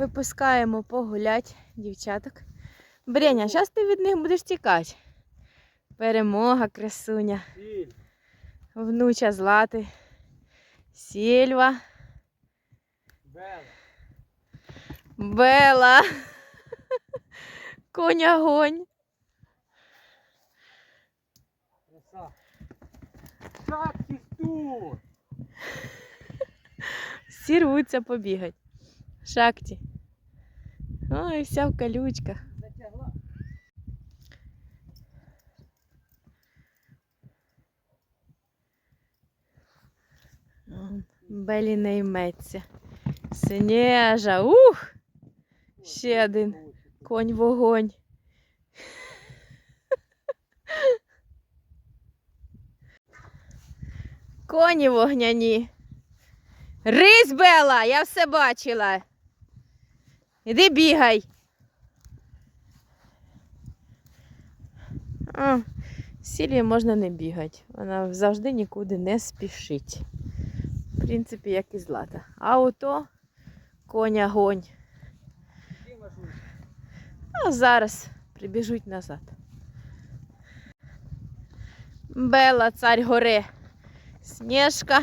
Випускаємо погулять дівчаток. Бреня, зараз ти від них будеш тікати. Перемога, красуня. Внуча Злати. Сільва. Бела. Бела. Конь огонь. Всі рвуться побігать. Шакті. Ой, вся в колючках. Затягла. Белі не йметься. Синежа. Ух! Ще один. Конь вогонь. Коні вогняні. Рись Бела, я все бачила. Іди бігай. А, Сілі можна не бігати. Вона завжди нікуди не спішить. В принципі, як і злата. А ото коня гонь. А зараз прибіжуть назад. Бела, царь гори. Снежка.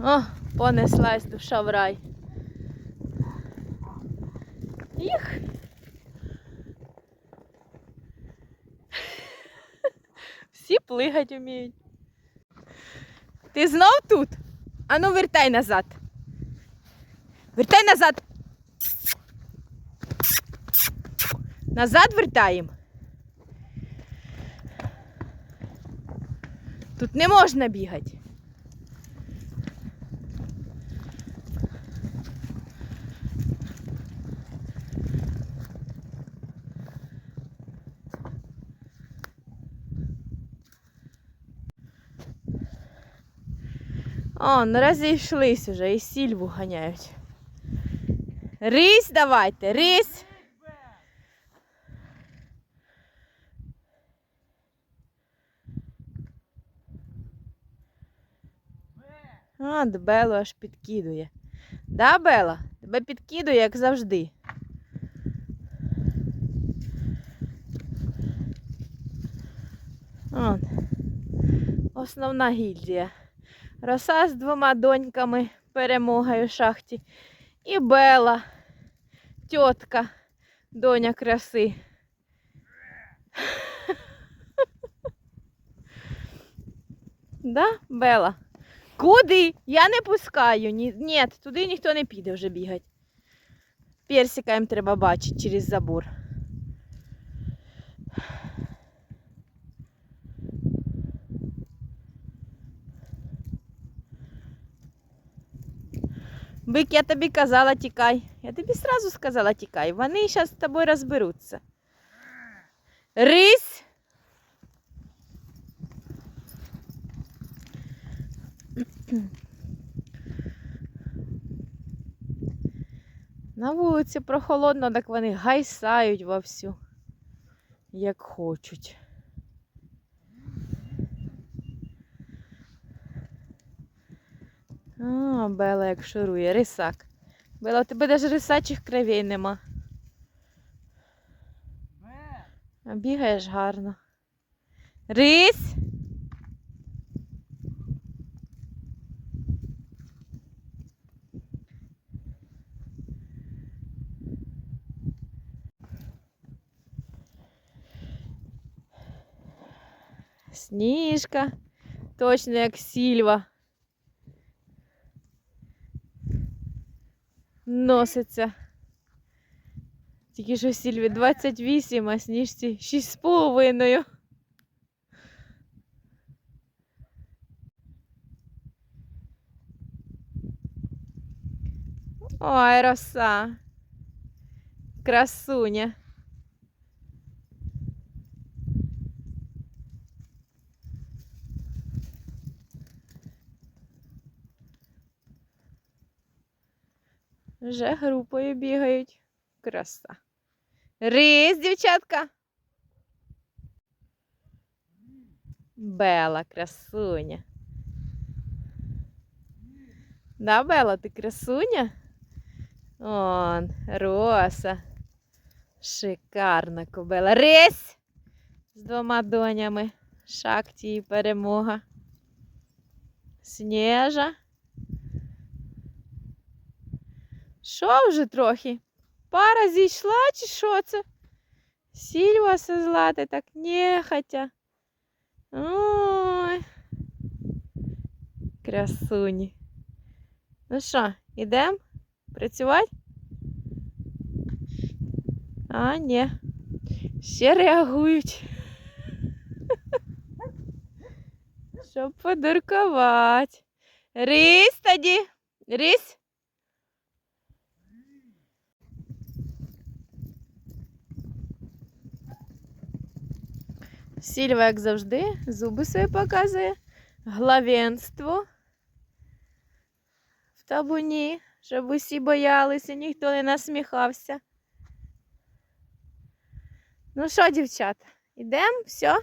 О, понеслась душа в рай. Їх. Всі плигать вміють. Ти знов тут? Ану, вертай назад. Вертай назад. Назад вертаємо. Тут не можна бігати. О, ну розійшлись уже і сільву ганяють. Рись давайте, рись. А, д- аж підкидує. Да, Бела? Тебе підкидує, як завжди. Он. Основна гільдія. Роса з двома доньками перемогою в шахті. І Бела, тітка, доня краси. Да, Бела? Куди? Я не пускаю. Ні, ні, туди ніхто не піде вже бігати. Персика їм треба бачити через забор. Бик, я тобі казала, тікай. Я тобі сразу сказала, тікай. Вони зараз з тобою розберуться. Рись! На вулиці прохолодно, так вони гайсають вовсю, як хочуть. Бела як шурує, рисак. Бела, у тебе навіть рисачих кровей нема. А бігаєш гарно. Рись! Сніжка, точно як сільва. Носиться. Тільки що Сільві 28, а сніжці 6,5. Ой, роса. Красуня. Вже групою бігають. Краса. Рись, дівчатка. Бела, красуня. Да, Бела, ти красуня? Он, роса. Шикарна кобила. Рись! З двома донями. Шакті і перемога. Снежа. Що вже трохи? Пара зійшла, чи що це? Сільва все злати, так нехотя. Ой. Красуні. Ну що, ідемо працювати? А, ні. Ще реагують. Щоб подуркувати. Рись тоді. Рись. Сільва, як завжди, зуби свої показує. Главенство в табуні, щоб усі боялися, ніхто не насміхався. Ну що, дівчата, ідемо? Все?